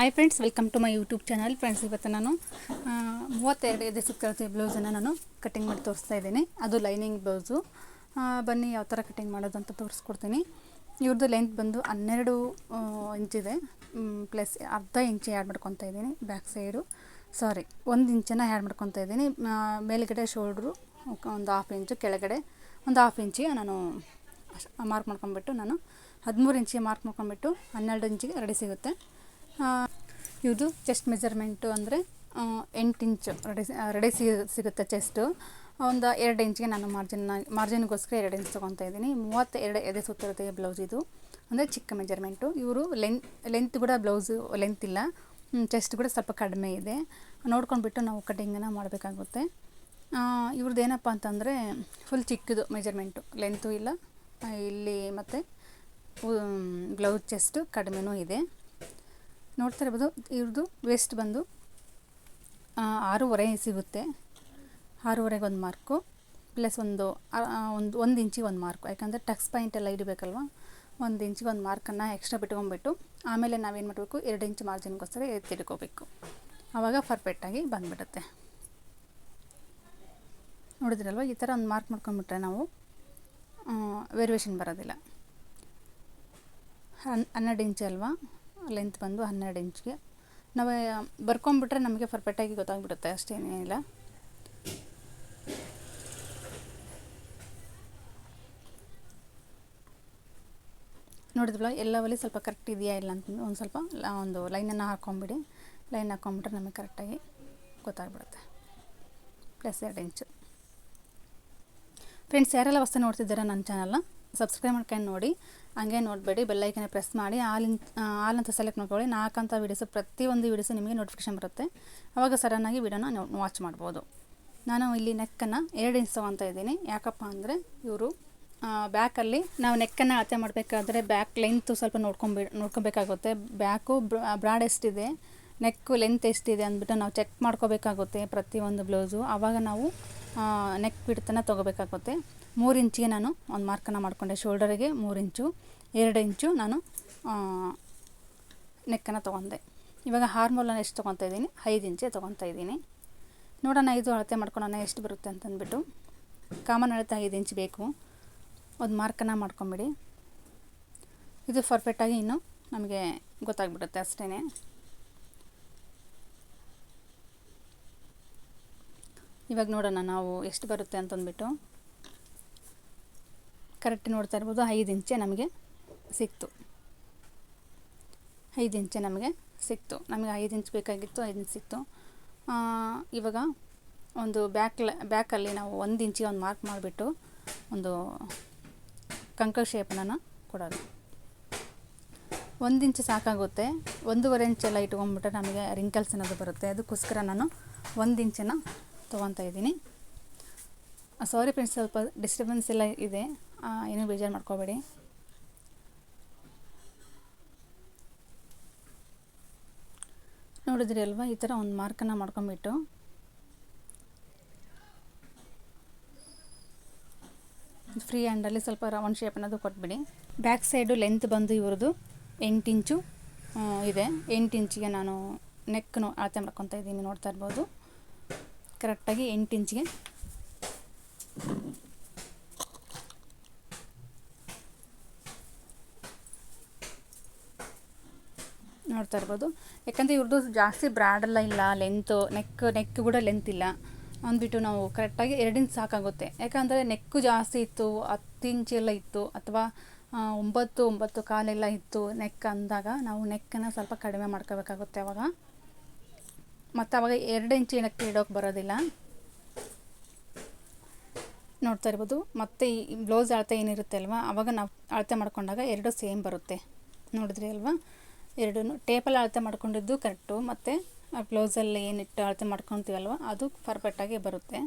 Hi friends welcome to my YouTube channel friends ಇವತ್ತು ನಾನು ಮೂವತ್ತೆರಡು ಎದೆ ಸುತ್ತಿರುತ್ತೆ ಬ್ಲೌಸನ್ನು ನಾನು ಕಟ್ಟಿಂಗ್ ಮಾಡಿ ತೋರಿಸ್ತಾ ಇದ್ದೀನಿ. ಅದು ಲೈನಿಂಗ್ ಬ್ಲೌಸು ಬನ್ನಿ ಯಾವ ಥರ ಕಟ್ಟಿಂಗ್ ಮಾಡೋದು ಅಂತ ತೋರಿಸ್ಕೊಡ್ತೀನಿ. ಇವ್ರದ್ದು ಲೆಂತ್ ಬಂದು ಹನ್ನೆರಡು ಇಂಚಿದೆ ಪ್ಲಸ್ ಅರ್ಧ ಇಂಚು ಆ್ಯಡ್ ಮಾಡ್ಕೊತಾ ಇದ್ದೀನಿ ಬ್ಯಾಕ್ ಸೈಡು ಸಾರಿ ಒಂದು ಇಂಚನ್ನು ಆ್ಯಡ್ ಮಾಡ್ಕೊತಾ ಇದ್ದೀನಿ. ಮೇಲ್ಗಡೆ ಶೋಲ್ಡ್ರು ಒಂದು ಹಾಫ್ ಇಂಚು ಕೆಳಗಡೆ ಒಂದು ಹಾಫ್ ಇಂಚಿ ನಾನು ಮಾರ್ಕ್ ಮಾಡ್ಕೊಂಬಿಟ್ಟು ನಾನು ಹದಿಮೂರು ಇಂಚಿಗೆ ಮಾರ್ಕ್ ಮಾಡ್ಕೊಂಬಿಟ್ಟು ಹನ್ನೆರಡು ಇಂಚಿಗೆ ರೆಡಿ ಸಿಗುತ್ತೆ. ಇವ್ರದ್ದು ಚೆಸ್ಟ್ ಮೆಜರ್ಮೆಂಟು ಅಂದರೆ ಎಂಟು ಇಂಚು ರೆಡಿ ರೆಡಿ ಸಿಗ ಸಿಗುತ್ತೆ ಚೆಸ್ಟು ಒಂದು ಎರಡು ಇಂಚ್ಗೆ ನಾನು ಮಾರ್ಜಿನ್ನ ಮಾರ್ಜಿನ್ಗೋಸ್ಕರ ಎರಡು ಇಂಚ್ ತೊಗೊತಾ ಇದ್ದೀನಿ. ಮೂವತ್ತೆರಡು ಎದೆ ಸುತ್ತಿರುತ್ತೆ ಬ್ಲೌಸ್ ಇದು. ಅಂದರೆ ಚಿಕ್ಕ ಮೆಜರ್ಮೆಂಟು ಇವರು ಲೆಂತ್ ಲೆಂತ್ ಕೂಡ ಬ್ಲೌಸು ಲೆಂತ್ ಇಲ್ಲ. ಚೆಸ್ಟ್ ಕೂಡ ಸ್ವಲ್ಪ ಕಡಿಮೆ ಇದೆ. ನೋಡ್ಕೊಂಡ್ಬಿಟ್ಟು ನಾವು ಕಟಿಂಗನ್ನು ಮಾಡಬೇಕಾಗುತ್ತೆ. ಇವ್ರದ್ದು ಏನಪ್ಪ ಅಂತಂದರೆ ಫುಲ್ ಚಿಕ್ಕದು ಮೆಜರ್ಮೆಂಟು ಲೆಂತು ಇಲ್ಲ. ಇಲ್ಲಿ ಮತ್ತು ಬ್ಲೌಸ್ ಚೆಸ್ಟು ಕಡಿಮೆನೂ ಇದೆ. ನೋಡ್ತಾ ಇರ್ಬೋದು ಇವ್ರದ್ದು ವೇಸ್ಟ್ ಬಂದು ಆರೂವರೆ ಸಿಗುತ್ತೆ. ಆರೂವರೆಗೆ ಒಂದು ಮಾರ್ಕು ಪ್ಲಸ್ ಒಂದು ಒಂದು ಒಂದು ಇಂಚಿಗೆ ಒಂದು ಮಾರ್ಕು ಯಾಕಂದರೆ ಟಕ್ಸ್ ಪಾಯಿಂಟ್ ಎಲ್ಲ ಇಡಬೇಕಲ್ವ ಒಂದು ಇಂಚಿಗೆ ಒಂದು ಮಾರ್ಕನ್ನು ಎಕ್ಸ್ಟ್ರಾ ಬಿಟ್ಕೊಂಡ್ಬಿಟ್ಟು, ಆಮೇಲೆ ನಾವೇನು ಮಾಡಬೇಕು? ಎರಡು ಇಂಚು ಮಾರ್ಜಿನ್ಗೋಸ್ಕರ ಎತ್ತಿಡ್ಕೋಬೇಕು ಆವಾಗ ಪರ್ಫೆಕ್ಟಾಗಿ ಬಂದುಬಿಡುತ್ತೆ. ನೋಡಿದ್ರಲ್ವ? ಈ ಥರ ಒಂದು ಮಾರ್ಕ್ ಮಾಡ್ಕೊಂಡ್ಬಿಟ್ರೆ ನಾವು ವೇರಿಯೇಷನ್ ಬರೋದಿಲ್ಲ. ಹನ್, ಹನ್ನೆರಡು ಇಂಚ್ ಅಲ್ವಾ? ಲೆಂತ್ ಬಂದು ಹನ್ನೆರಡು ಇಂಚ್ಗೆ. ನಾವು ಬರ್ಕೊಂಬಿಟ್ರೆ ನಮಗೆ ಪರ್ಫೆಕ್ಟಾಗಿ ಗೊತ್ತಾಗ್ಬಿಡುತ್ತೆ ಅಷ್ಟೇನಿಲ್ಲ ನೋಡಿದ್ವಲ್ಲ ಎಲ್ಲವಲ್ಲಿ ಸ್ವಲ್ಪ ಕರೆಕ್ಟ್ ಇದೆಯಾ ಇಲ್ಲ ಅಂತಂದು ಒಂದು ಸ್ವಲ್ಪ ಒಂದು ಲೈನನ್ನು ಹಾಕ್ಕೊಂಬಿಡಿ ಲೈನ್ ಹಾಕ್ಕೊಂಬಿಟ್ರೆ ನಮಗೆ ಕರೆಕ್ಟಾಗಿ ಗೊತ್ತಾಗ್ಬಿಡುತ್ತೆ. ಪ್ಲಸ್ ಎರಡು ಇಂಚು. ಫ್ರೆಂಡ್ಸ್ ಯಾರೆಲ್ಲ ಹೊಸ ನೋಡ್ತಿದ್ದೀರಾ ನನ್ನ ಚಾನಲ್ನ ಸಬ್ಸ್ಕ್ರೈಬ್ ಮಾಡ್ಕೊಂಡು ನೋಡಿ. ಹಂಗೆ ನೋಡಬೇಡಿ ಬೆಲ್ಲೈಕನ್ನ ಪ್ರೆಸ್ ಮಾಡಿ ಆಲಿನ್ ಆಲ್ ಅಂತ ಸೆಲೆಕ್ಟ್ ಮಾಡ್ಕೊಳ್ಳಿ. ನಾಲ್ಕಂತ ವೀಡಿಯೋಸು ಪ್ರತಿಯೊಂದು ವೀಡಿಯೋಸು ನಿಮಗೆ ನೋಟಿಫಿಕೇಶನ್ ಬರುತ್ತೆ. ಆವಾಗ ಸಡನ್ನಾಗಿ ವೀಡಿಯೋನ ವಾಚ್ ಮಾಡ್ಬೋದು. ನಾನು ಇಲ್ಲಿ ನೆಕ್ಕನ್ನು ಎರಡು ಇಂಚ್ ಅಂತ ಇದ್ದೀನಿ. ಯಾಕಪ್ಪ ಅಂದರೆ ಇವರು ಬ್ಯಾಕಲ್ಲಿ ನಾವು ನೆಕ್ಕನ್ನು ಅಳತೆ ಮಾಡಬೇಕಾದ್ರೆ ಬ್ಯಾಕ್ ಲೆಂತು ಸ್ವಲ್ಪ ನೋಡ್ಕೊಂಬಿ, ನೋಡ್ಕೊಬೇಕಾಗುತ್ತೆ. ಬ್ಯಾಕು ಬ್ರಾಡ್ ಎಷ್ಟಿದೆ ನೆಕ್ಕು ಲೆಂತ್ ಎಷ್ಟಿದೆ ಅಂದ್ಬಿಟ್ಟು ನಾವು ಚೆಕ್ ಮಾಡ್ಕೋಬೇಕಾಗುತ್ತೆ ಪ್ರತಿಯೊಂದು ಬ್ಲೌಸು ಆವಾಗ ನಾವು ನೆಕ್ ಬಿಡ್ತನ ತೊಗೋಬೇಕಾಗುತ್ತೆ. ಮೂರು ಇಂಚಿಗೆ ನಾನು ಒಂದು ಮಾರ್ಕನ್ನು ಮಾಡಿಕೊಂಡೆ. ಶೋಲ್ಡರಿಗೆ ಮೂರು ಇಂಚು, ಎರಡು ಇಂಚು ನಾನು ನೆಕ್ಕನ್ನು ತೊಗೊಂಡೆ. ಇವಾಗ ಹಾರ್ಮೋಲನ್ನು ಎಷ್ಟು ತೊಗೊತಾ ಇದ್ದೀನಿ? ಐದು ಇಂಚೆ ತೊಗೊತಾ ಇದ್ದೀನಿ. ನೋಡೋಣ ಇದು ಅಳತೆ ಮಾಡ್ಕೊಳ್ಳೋಣ, ಎಷ್ಟು ಬರುತ್ತೆ ಅಂತಂದ್ಬಿಟ್ಟು. ಕಾಮನ್ ಅಳತೆ ಐದು ಇಂಚ್ ಬೇಕು. ಒಂದು ಮಾರ್ಕನ್ನು ಮಾಡ್ಕೊಂಬಿಡಿ. ಇದು ಪರ್ಫೆಕ್ಟಾಗಿ ಇನ್ನು ನಮಗೆ ಗೊತ್ತಾಗ್ಬಿಡುತ್ತೆ ಅಷ್ಟೇ ಇವಾಗ ನೋಡೋಣ ನಾವು ಎಷ್ಟು ಬರುತ್ತೆ ಅಂತಂದ್ಬಿಟ್ಟು. ಕರೆಕ್ಟ್ ನೋಡ್ತಾ ಇರ್ಬೋದು. ಐದು ಇಂಚೆ ನಮಗೆ ಸಿಕ್ತು. ಐದು ಇಂಚೆ ನಮಗೆ ಸಿಕ್ತು. ನಮಗೆ ಐದು ಇಂಚ್ ಬೇಕಾಗಿತ್ತು, ಐದು ಇಂಚ್ ಸಿಕ್ತು. ಇವಾಗ ಒಂದು ಬ್ಯಾಕ್ ಬ್ಯಾಕಲ್ಲಿ ನಾವು ಒಂದು ಇಂಚಿಗೆ ಒಂದು ಮಾರ್ಕ್ ಮಾಡಿಬಿಟ್ಟು ಒಂದು ಕಂಕಲ್ ಶೇಪನ್ನು ಕೊಡೋದು ಒಂದು ಇಂಚು ಸಾಕಾಗುತ್ತೆ. ಒಂದೂವರೆ ಇಂಚೆಲ್ಲ ಇಟ್ಕೊಂಡ್ಬಿಟ್ರೆ ನಮಗೆ ರಿಂಕಲ್ಸ್ ಅನ್ನೋದು ಬರುತ್ತೆ. ಅದಕ್ಕೋಸ್ಕರ ನಾನು ಒಂದು ಇಂಚನ್ನು ತೊಗೊತಾ ಇದ್ದೀನಿ. ಸಾರಿ ಫ್ರೆಂಡ್ಸ್ ಸ್ವಲ್ಪ ಡಿಸ್ಟರ್ಬೆನ್ಸ್ ಎಲ್ಲ ಇದೆ. ಏನೂ ಬೇಜಾರು ಮಾಡ್ಕೋಬೇಡಿ. ನೋಡಿದ್ರಿ ಅಲ್ವಾ? ಈ ಥರ ಒಂದು ಮಾರ್ಕನ್ನು ಮಾಡ್ಕೊಂಬಿಟ್ಟು. ಫ್ರೀ ಹ್ಯಾಂಡಲ್ಲಿ ಸ್ವಲ್ಪ ರೌಂಡ್ ಶೇಪ್ ಅನ್ನೋದು ಕೊಟ್ಬಿಡಿ. ಬ್ಯಾಕ್ ಸೈಡು ಲೆಂತ್ ಬಂದು ಇವ್ರದ್ದು ಎಂಟು ಇಂಚು ಇದೆ. ಎಂಟು ಇಂಚಿಗೆ ನಾನು ನೆಕ್ನು ಅಳತೆ ಮಾಡ್ಕೊತಾ ಇದ್ದೀನಿ, ನೋಡ್ತಾ ಇರ್ಬೋದು. ಕರೆಕ್ಟಾಗಿ ಎಂಟು ಇಂಚಿಗೆ. ನೋಡ್ತಾ ಇರ್ಬೋದು. ಯಾಕಂದರೆ ಇವ್ರದ್ದು ಜಾಸ್ತಿ ಬ್ರಾಡೆಲ್ಲ ಇಲ್ಲ ಲೆಂತು ನೆಕ್ ನೆಕ್ ಕೂಡ ಲೆಂತ್ ಇಲ್ಲ. ಅಂದ್ಬಿಟ್ಟು ನಾವು ಕರೆಕ್ಟಾಗಿ ಎರಡು ಸಾಕಾಗುತ್ತೆ. ಯಾಕಂದರೆ ನೆಕ್ಕು ಜಾಸ್ತಿ ಇತ್ತು, ಹತ್ತು ಇಂಚೆಲ್ಲ ಇತ್ತು, ಅಥವಾ ಒಂಬತ್ತು ಒಂಬತ್ತು ಕಾಲೆಲ್ಲ ಇತ್ತು ನೆಕ್ ಅಂದಾಗ ನಾವು ನೆಕ್ಕನ್ನು ಸ್ವಲ್ಪ ಕಡಿಮೆ ಮಾಡ್ಕೋಬೇಕಾಗುತ್ತೆ ಅವಾಗ. ಮತ್ತು ಅವಾಗ ಎರಡು ಇಂಚು ನೆಕ್ ಇಡೋಕೆ ಬರೋದಿಲ್ಲ. ನೋಡ್ತಾ ಇರ್ಬೋದು. ಮತ್ತು ಈ ಬ್ಲೌಸ್ ಅಳತೆ ಏನಿರುತ್ತೆ ಅಲ್ವಾ? ಅವಾಗ ನಾವು ಅಳತೆ ಮಾಡ್ಕೊಂಡಾಗ ಎರಡು ಸೇಮ್ ಬರುತ್ತೆ. ನೋಡಿದ್ರಿ ಅಲ್ವಾ? ಎರಡೂ ಟೇಪಲ್ಲಿ ಅಳತೆ ಮಾಡ್ಕೊಂಡಿದ್ದು ಕರೆಕ್ಟು, ಮತ್ತು ಬ್ಲೌಸಲ್ಲಿ ಏನಿಟ್ಟು ಅಳತೆ ಮಾಡ್ಕೊತೀವಲ್ವ, ಅದು ಪರ್ಫೆಕ್ಟಾಗಿ ಬರುತ್ತೆ.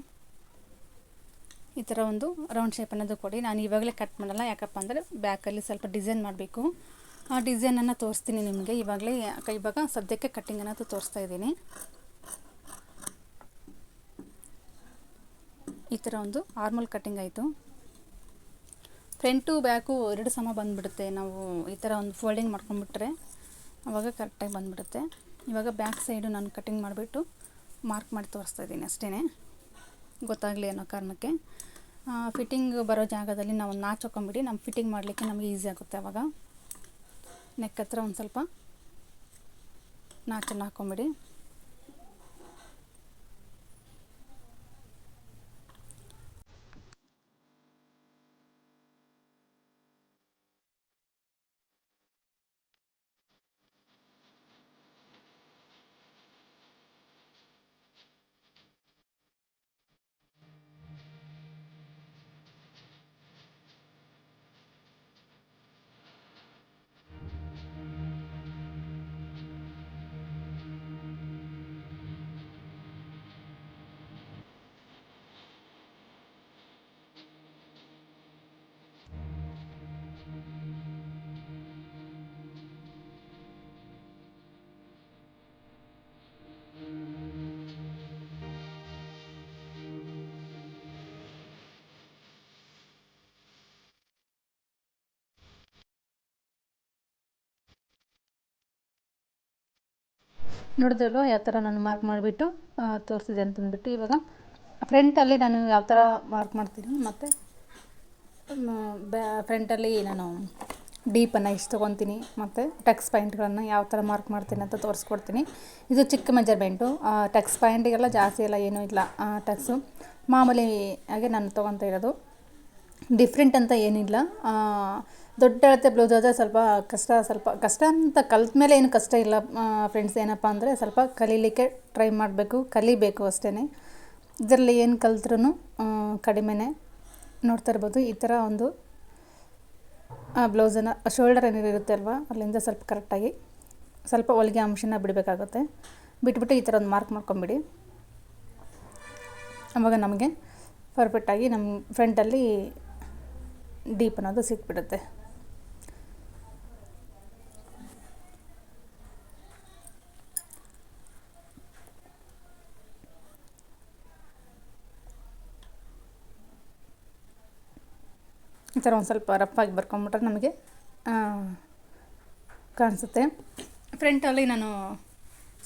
ಈ ಥರ ಒಂದು ರೌಂಡ್ ಶೇಪ್ ಅನ್ನೋದು ಕೊಡಿ. ನಾನು ಇವಾಗಲೇ ಕಟ್ ಮಾಡಲ್ಲ, ಯಾಕಪ್ಪ ಅಂದರೆ ಬ್ಯಾಕಲ್ಲಿ ಸ್ವಲ್ಪ ಡಿಸೈನ್ ಮಾಡಬೇಕು. ಆ ಡಿಸೈನನ್ನು ತೋರಿಸ್ತೀನಿ ನಿಮಗೆ. ಇವಾಗಲೇ ಇವಾಗ ಸದ್ಯಕ್ಕೆ ಕಟ್ಟಿಂಗ್ ಅನ್ನೋದು ತೋರಿಸ್ತಾ ಇದ್ದೀನಿ. ಈ ಥರ ಒಂದು ಆರ್ಮಲ್ ಕಟ್ಟಿಂಗ್ ಆಯಿತು. ಫ್ರಂಟು ಬ್ಯಾಕು ಎರಡು ಸಮ ಬಂದುಬಿಡುತ್ತೆ. ನಾವು ಈ ಥರ ಒಂದು ಫೋಲ್ಡಿಂಗ್ ಮಾಡ್ಕೊಂಬಿಟ್ರೆ ಆವಾಗ ಕರೆಕ್ಟಾಗಿ ಬಂದುಬಿಡುತ್ತೆ. ಇವಾಗ ಬ್ಯಾಕ್ ಸೈಡು ನಾನು ಕಟಿಂಗ್ ಮಾಡಿಬಿಟ್ಟು ಮಾರ್ಕ್ ಮಾಡಿ ತೋರಿಸ್ತಾ ಇದ್ದೀನಿ ಅಷ್ಟೇ ಗೊತ್ತಾಗಲಿ ಅನ್ನೋ ಕಾರಣಕ್ಕೆ. ಫಿಟ್ಟಿಂಗ್ ಬರೋ ಜಾಗದಲ್ಲಿ ನಾವು ನಾಚ್ ಹಾಕೊಂಬಿಡಿ ನಮ್ಮ ಫಿಟ್ಟಿಂಗ್ ಮಾಡಲಿಕ್ಕೆ ನಮಗೆ ಈಸಿ ಆಗುತ್ತೆ ಆವಾಗ ನೆಕ್ ಹತ್ರ ಒಂದು ಸ್ವಲ್ಪ ನಾಚನ್ನು ಹಾಕೊಂಬಿಡಿ. ನೋಡಿದ್ರಲ್ವ? ಯಾವ ಥರ ನಾನು ಮಾರ್ಕ್ ಮಾಡಿಬಿಟ್ಟು ತೋರಿಸಿದೆ ಅಂತಂದ್ಬಿಟ್ಟು ಇವಾಗ ಫ್ರಂಟಲ್ಲಿ ನಾನು ಯಾವ ಥರ ಮಾರ್ಕ್ ಮಾಡ್ತೀನಿ ಮತ್ತು ಬ್ಯಾ ಫ್ರಂಟಲ್ಲಿ ನಾನು ಡೀಪನ್ನು ಎಷ್ಟು ತೊಗೊತೀನಿ ಮತ್ತು ಟಕ್ಸ್ ಪಾಯಿಂಟ್ಗಳನ್ನು ಯಾವ ಥರ ಮಾರ್ಕ್ ಮಾಡ್ತೀನಿ ಅಂತ ತೋರಿಸ್ಕೊಡ್ತೀನಿ. ಇದು ಚಿಕ್ಕ ಮೆಜರ್ಮೆಂಟು ಟಕ್ಸ್ ಪಾಯಿಂಟಿಗೆಲ್ಲ ಜಾಸ್ತಿ ಎಲ್ಲ ಏನೂ ಇಲ್ಲ. ಟಕ್ಸು ಮಾಮೂಲಿ ಹಾಗೆ ನಾನು ತೊಗೊತಾ ಇರೋದು. ಡಿಫ್ರೆಂಟ್ ಅಂತ ಏನಿಲ್ಲ. ದೊಡ್ಡ ಅಳತೆ ಬ್ಲೌಸ್ ಆದರೆ ಸ್ವಲ್ಪ ಕಷ್ಟ ಸ್ವಲ್ಪ ಕಷ್ಟ ಅಂತ ಕಲ್ತ ಮೇಲೆ ಏನು ಕಷ್ಟ ಇಲ್ಲ ಫ್ರೆಂಡ್ಸ್ ಏನಪ್ಪ ಅಂದರೆ ಸ್ವಲ್ಪ ಕಲೀಲಿಕ್ಕೆ ಟ್ರೈ ಮಾಡಬೇಕು, ಕಲಿಬೇಕು ಅಷ್ಟೇ ಇದರಲ್ಲಿ ಏನು ಕಲಿತ್ರೂ ಕಡಿಮೆನೇ ನೋಡ್ತಾ ಇರ್ಬೋದು. ಈ ಥರ ಒಂದು ಬ್ಲೌಸನ್ನು ಶೋಲ್ಡರ್ ಏನಿರುತ್ತೆ ಇರುತ್ತೆ ಅಲ್ವಾ, ಅಲ್ಲಿಂದ ಸ್ವಲ್ಪ ಕರೆಕ್ಟಾಗಿ ಸ್ವಲ್ಪ ಹೊಲಿಗೆ ಅಂಶನ ಬಿಡಬೇಕಾಗುತ್ತೆ. ಬಿಟ್ಬಿಟ್ಟು ಈ ಥರ ಒಂದು ಮಾರ್ಕ್ ಮಾಡ್ಕೊಂಬಿಡಿ. ಆವಾಗ ನಮಗೆ ಪರ್ಫೆಕ್ಟಾಗಿ ನಮ್ಮ ಫ್ರಂಟಲ್ಲಿ ಡೀಪ್ ಅನ್ನೋದು ಸಿಕ್ಬಿಡುತ್ತೆ. ಈ ಥರ ಒಂದು ಸ್ವಲ್ಪ ರಫಾಗಿ ಬರ್ಕೊಂಬಿಟ್ರೆ ನಮಗೆ ಕಾಣಿಸುತ್ತೆ. ಫ್ರಂಟಲ್ಲಿ ನಾನು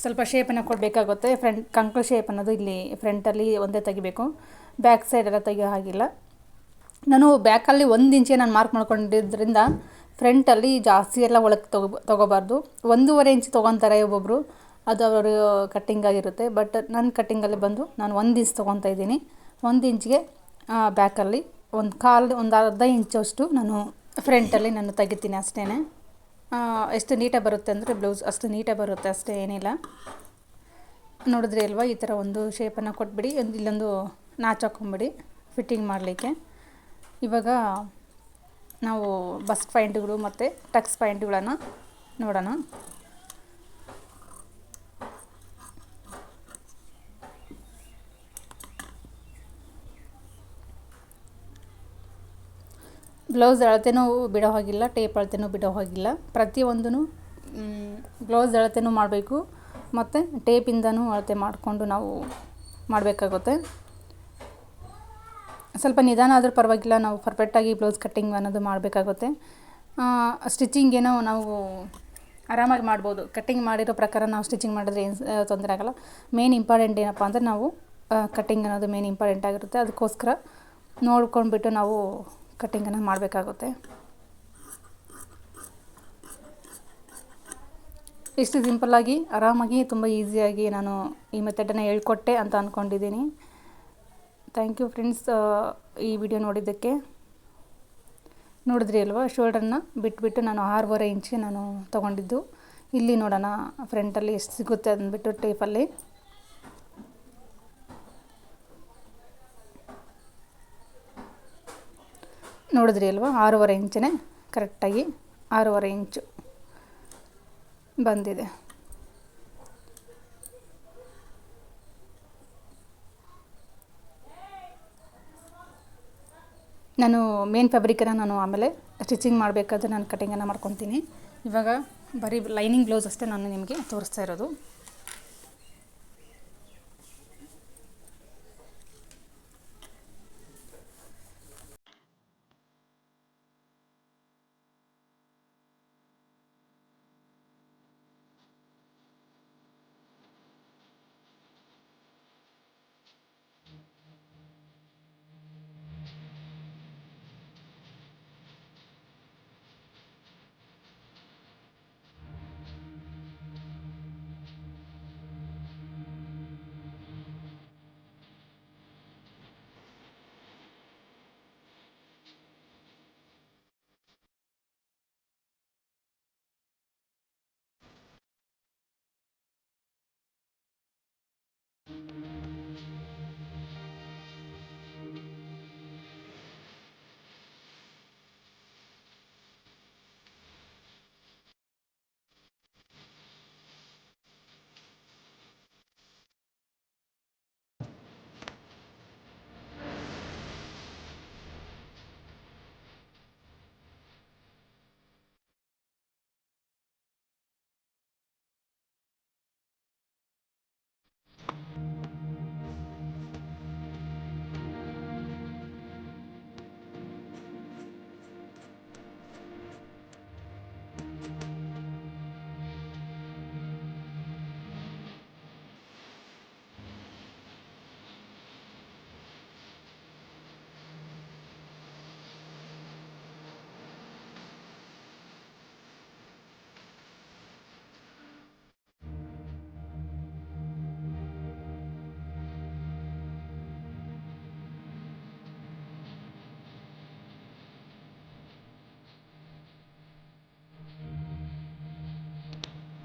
ಸ್ವಲ್ಪ ಶೇಪನ್ನು ಕೊಡಬೇಕಾಗುತ್ತೆ. ಫ್ರಂಟ್ ಕಂಕು ಶೇಪ್ ಅನ್ನೋದು ಇಲ್ಲಿ ಫ್ರಂಟಲ್ಲಿ ಒಂದೇ ತೆಗಿಬೇಕು. ಬ್ಯಾಕ್ ಸೈಡೆಲ್ಲ ತೆಗಿಯೋ ಹಾಗಿಲ್ಲ. ನಾನು ಬ್ಯಾಕಲ್ಲಿ ಒಂದು ಇಂಚೆ ನಾನು ಮಾರ್ಕ್ ಮಾಡ್ಕೊಂಡಿದ್ದರಿಂದ ಫ್ರಂಟಲ್ಲಿ ಜಾಸ್ತಿ ಎಲ್ಲ ಒಳಗೆ ತಗೋ, ತೊಗೋಬಾರ್ದು. ಒಂದೂವರೆ ಇಂಚ್ ತೊಗೊತಾರೆ ಒಬ್ಬೊಬ್ಬರು ಅದು ಅವರು ಕಟ್ಟಿಂಗ್ ಆಗಿರುತ್ತೆ. ಬಟ್ ನನ್ನ ಕಟ್ಟಿಂಗಲ್ಲಿ ಬಂದು ನಾನು ಒಂದು ಇಂಚ್ ತೊಗೊತಾ ಇದ್ದೀನಿ. ಒಂದು ಇಂಚ್ಗೆ ಬ್ಯಾಕಲ್ಲಿ ಒಂದು ಕಾಲು ಒಂದು ಅರ್ಧ ಇಂಚಷ್ಟು ನಾನು ಫ್ರಂಟಲ್ಲಿ ನಾನು ತೆಗಿತೀನಿ ಅಷ್ಟೇ ಎಷ್ಟು ನೀಟಾಗಿ ಬರುತ್ತೆ ಅಂದರೆ ಬ್ಲೌಸ್ ಅಷ್ಟು ನೀಟಾಗಿ ಬರುತ್ತೆ ಅಷ್ಟೇ, ಏನಿಲ್ಲ. ನೋಡಿದ್ರೆ ಅಲ್ವಾ, ಈ ಥರ ಒಂದು ಶೇಪನ್ನು ಕೊಟ್ಬಿಡಿ, ಒಂದು ಇಲ್ಲೊಂದು ನಾಚ್ ಹಾಕ್ಕೊಂಬಿಡಿ ಫಿಟ್ಟಿಂಗ್ ಮಾಡಲಿಕ್ಕೆ. ಇವಾಗ ನಾವು ಬಸ್ ಪಾಯಿಂಟ್ಗಳು ಮತ್ತು ಟಕ್ಸ್ ಪಾಯಿಂಟ್ಗಳನ್ನು ನೋಡೋಣ. ಬ್ಲೌಸ್ ಅಳತೆನೂ ಬಿಡೋ ಹಾಗಿಲ್ಲ, ಟೇಪ್ ಅಳತೆನೂ ಬಿಡೋ ಹಾಗಿಲ್ಲ. ಪ್ರತಿಯೊಂದೂ ಬ್ಲೌಸ್ ಅಳತೆನೂ ಮಾಡಬೇಕು. ಮತ್ತು ಟೇಪಿಂದನೂ ಅಳತೆ ಮಾಡಿಕೊಂಡು ನಾವು ಮಾಡಬೇಕಾಗುತ್ತೆ. ಸ್ವಲ್ಪ ನಿಧಾನ ಆದರೂ ಪರವಾಗಿಲ್ಲ, ನಾವು ಪರ್ಫೆಕ್ಟಾಗಿ ಬ್ಲೌಸ್ ಕಟ್ಟಿಂಗ್ ಅನ್ನೋದು ಮಾಡಬೇಕಾಗುತ್ತೆ. ಸ್ಟಿಚಿಂಗ್ ಏನೋ ನಾವು ಆರಾಮಾಗಿ ಮಾಡ್ಬೋದು. ಕಟ್ಟಿಂಗ್ ಮಾಡಿರೋ ಪ್ರಕಾರ ನಾವು ಸ್ಟಿಚಿಂಗ್ ಮಾಡಿದ್ರೆ ಏನು ತೊಂದರೆ ಆಗೋಲ್ಲ. ಮೇನ್ ಇಂಪಾರ್ಟೆಂಟ್ ಏನಪ್ಪ ಅಂದರೆ ನಾವು ಕಟ್ಟಿಂಗ್ ಅನ್ನೋದು ಮೇನ್ ಇಂಪಾರ್ಟೆಂಟ್ ಆಗಿರುತ್ತೆ. ಅದಕ್ಕೋಸ್ಕರ ನೋಡ್ಕೊಂಡ್ಬಿಟ್ಟು ನಾವು ಕಟ್ಟಿಂಗನ್ನು ಮಾಡಬೇಕಾಗುತ್ತೆ. ಇಷ್ಟು ಸಿಂಪಲ್ಲಾಗಿ ಆರಾಮಾಗಿ, ತುಂಬ ಈಸಿಯಾಗಿ ನಾನು ಈ ಮೆಥಡನ್ನು ಹೇಳ್ಕೊಟ್ಟೆ ಅಂತ ಅಂದ್ಕೊಂಡಿದ್ದೀನಿ ಥ್ಯಾಂಕ್ ಯು ಫ್ರೆಂಡ್ಸ್ ಈ ವಿಡಿಯೋ ನೋಡಿದ್ದಕ್ಕೆ. ನೋಡಿದ್ರಿ ಅಲ್ವಾ ಶೋಲ್ಡ್ರನ್ನ ಬಿಟ್ಬಿಟ್ಟು ನಾನು ಆರೂವರೆ ಇಂಚಿ ನಾನು ತೊಗೊಂಡಿದ್ದು. ಇಲ್ಲಿ ನೋಡೋಣ, ಫ್ರಂಟಲ್ಲಿ ಎಷ್ಟು ಸಿಗುತ್ತೆ ಅಂದ್ಬಿಟ್ಟು ಟೇಪಲ್ಲಿ. ನೋಡಿದ್ರಿ ಅಲ್ವಾ? ಆರೂವರೆ ಇಂಚನೇ ಕರೆಕ್ಟಾಗಿ ಆರೂವರೆ ಇಂಚು ಬಂದಿದೆ. ನಾನು ಮೇನ್ ಫ್ಯಾಬ್ರಿಕನ್ನು ನಾನು ಆಮೇಲೆ ಸ್ಟಿಚಿಂಗ್ ಮಾಡಬೇಕಾದ್ರೆ ನಾನು ಕಟಿಂಗನ್ನು ಮಾಡ್ಕೊತೀನಿ. ಇವಾಗ ಬರೀ ಲೈನಿಂಗ್ ಬ್ಲೌಸ್ ಅಷ್ಟೇ ನಾನು ನಿಮಗೆ ತೋರಿಸ್ತಾ ಇರೋದು.